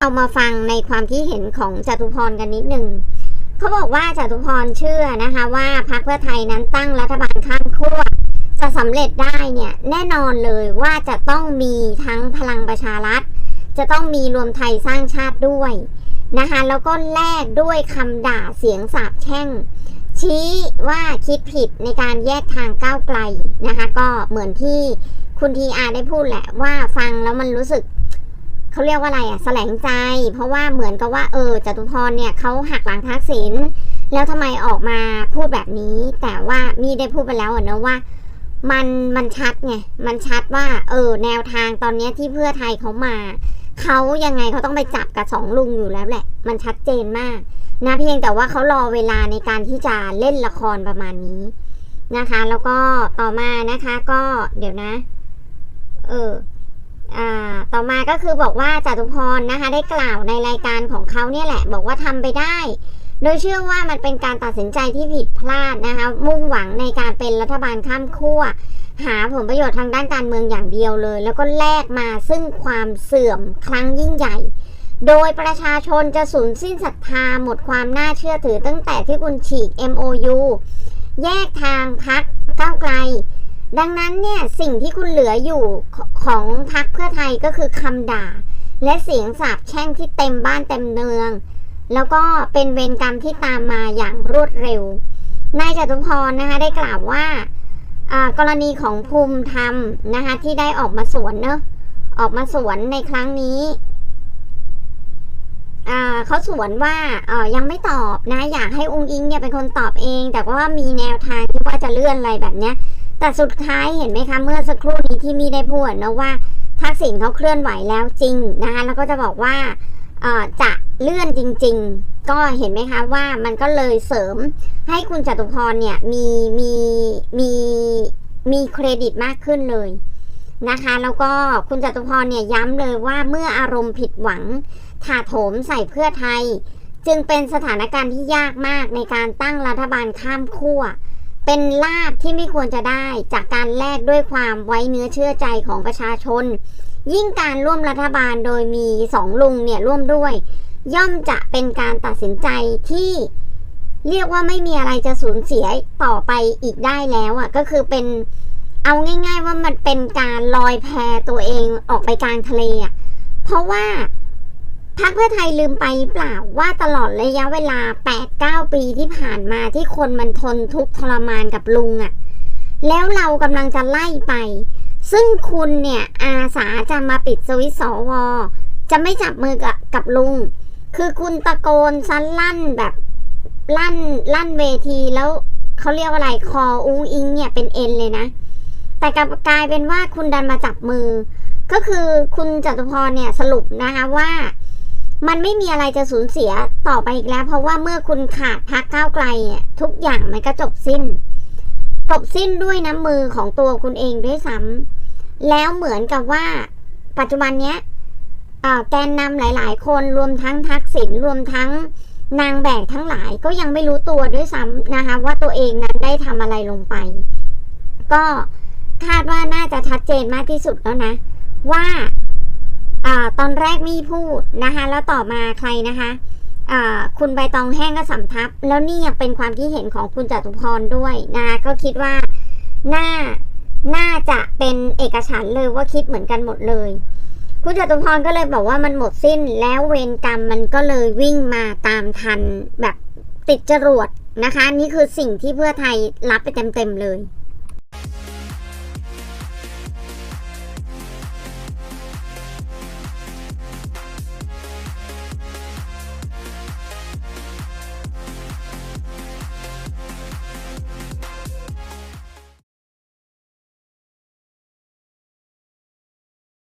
เอามาฟังในความคิดเห็นของจตุพรกันนิดหนึ่งเขาบอกว่าจตุพรเชื่อนะคะว่าพรรคเพื่อไทยนั้นตั้งรัฐบาลข้ามขั้วจะสำเร็จได้เนี่ยแน่นอนเลยว่าจะต้องมีทั้งพลังประชารัฐ จะต้องมีรวมไทยสร้างชาติด้วยนะคะแล้วก็แลกด้วยคำด่าเสียงสาบแช่ง ชี้ว่าคิดผิดในการแยกทางก้าวไกลนะคะก็เหมือนที่คุณทีอาได้พูดแหละว่าฟังแล้วมันรู้สึก เขาเรียกว่าอะไรอะแสลงใจ เพราะว่าเหมือนกับว่าเออจตุพรเนี่ยเขาหักหลังทักษิณแล้วทำไมออกมาพูดแบบนี้ แต่ว่ามีได้พูดไปแล้วอะเนอะว่า มันมันชัดไงมันชัดว่า เออ แนวทางตอนนี้ที่เพื่อไทยเขามาเขายังไงเขาต้องไปจับกับสองลุงอยู่แล้วแหละ มันชัดเจนมากนะเพียงแต่ว่าเขารอเวลาในการที่จะเล่นละครประมาณนี้นะคะ แล้วก็ต่อมานะคะ ก็เดี๋ยวนะ เออ ต่อมาก็คือบอกว่าจตุพรนะคะได้กล่าวในรายการของเขาเนี่ยแหละบอกว่าทำไปได้ โดยเชื่อว่ามันเป็นการตัดสินใจที่ผิดพลาดนะคะมุ่งหวังในการเป็นรัฐบาลข้ามขั้วหาผลประโยชน์ทางด้านการเมืองอย่างเดียวเลย แล้วก็แลกมาซึ่งความเสื่อมครั้งยิ่งใหญ่ โดยประชาชนจะสูญสิ้นศรัทธาหมดความน่าเชื่อถือตั้งแต่ที่คุณฉีก MOU แยกทางพักก้าวไกล ดังนั้นเนี่ยสิ่งที่คุณเหลืออยู่ของพักเพื่อไทยก็คือคำด่า และเสียงสาบแช่งที่เต็มบ้านเต็มเมือง แล้วก็เป็นเวรกรรมที่ตามมาอย่างรวดเร็วนายจตุพรนะคะได้กล่าวว่ากรณีของภูมิธรรมนะคะที่ได้ออกมาสวนเนอะออกมาสวนในครั้งนี้เขาสวนว่ายังไม่ตอบนะ อยากให้องค์อิงเนี่ยเป็นคนตอบเอง แต่ว่ามีแนวทางที่ว่าจะเลื่อนอะไรแบบเนี้ย แต่สุดท้ายเห็นไหมคะเมื่อสักครู่นี้ที่มีได้พูดนะว่าทักษิณเขาเคลื่อนไหวแล้วจริงนะคะแล้วก็จะบอกว่าจะเลื่อนจริง ๆ ก็เห็นไหมคะว่ามันก็เลยเสริมให้คุณจตุพรเนี่ยมีมีมีมีเครดิตมากขึ้นเลยนะคะ แล้วก็คุณจตุพรเนี่ยย้ำเลยว่าเมื่ออารมณ์ผิดหวังถาโถมใส่เพื่อไทย จึงเป็นสถานการณ์ที่ยากมากในการตั้งรัฐบาลข้ามขั้ว เป็นลาบที่ไม่ควรจะได้จากการแลกด้วยความไว้เนื้อเชื่อใจของประชาชน ยิ่งการร่วมรัฐบาลโดยมีสองลุงเนี่ยร่วมด้วย ย่อมจะเป็นการตัดสินใจที่เรียกว่าไม่มีอะไรจะสูญเสียต่อไปอีกได้แล้วอะก็คือเป็นเอาง่าย ๆ ว่ามันเป็นการลอยแพตัวเองออกไปกลางทะเลอะเพราะว่า พรรคเพื่อไทยลืมไปเปล่าว่าตลอดระยะเวลา 8-9 ปีที่ผ่านมาที่คนมันทนทุกข์ทรมานกับลุงอะ่ะ แล้วเรากำลังจะไล่ไป ซึ่งคุณเนี่ยอาสาจะมาปิดสวิตสวจะไม่จับมือกับกับลุง คือคุณตะโกนซันลั่นแบบลั่นลั่นเวทีแล้วเขาเรียกว่าอะไรคออุ้งอิงเนี่ยเป็นเอ็นเลยนะ แต่กลับกลายเป็นว่าคุณดันมาจับมือ ก็คือคุณจตุพรเนี่ยสรุปนะคะว่า มันไม่มีอะไรจะสูญเสียต่อไปอีกแล้ว เพราะว่าเมื่อคุณขาดพักก้าวไกลเนี่ยทุกอย่างมันก็จบสิ้น จบสิ้นด้วยน้ำมือของตัวคุณเองด้วยซ้ำแล้วเหมือนกับว่า ปัจจุบันเนี้ยแกนนำหลาย ๆ คนรวมทั้งทักษิณรวมทั้งนางแบกทั้งหลายก็ยังไม่รู้ตัวด้วยซ้ำนะคะ ว่าตัวเองนั้นได้ทำอะไรลงไป ก็คาดว่าน่าจะชัดเจนมากที่สุดแล้วนะ ว่า ตอนแรกมีพูดนะคะแล้วต่อมาใครนะคะคุณใบตองแห้งก็สำทับ แล้วนี่ยังเป็นความคิดเห็นของคุณจตุพรด้วยนะคะก็คิดว่าน่าน่าจะเป็นเอกฉันเลยว่าคิดเหมือนกันหมดเลย คุณจตุพรก็เลยบอกว่ามันหมดสิ้นแล้วเวรกรรมมันก็เลยวิ่งมาตามทันแบบติดจรวดนะคะ นี่คือสิ่งที่เพื่อไทยรับไปเต็มๆเลย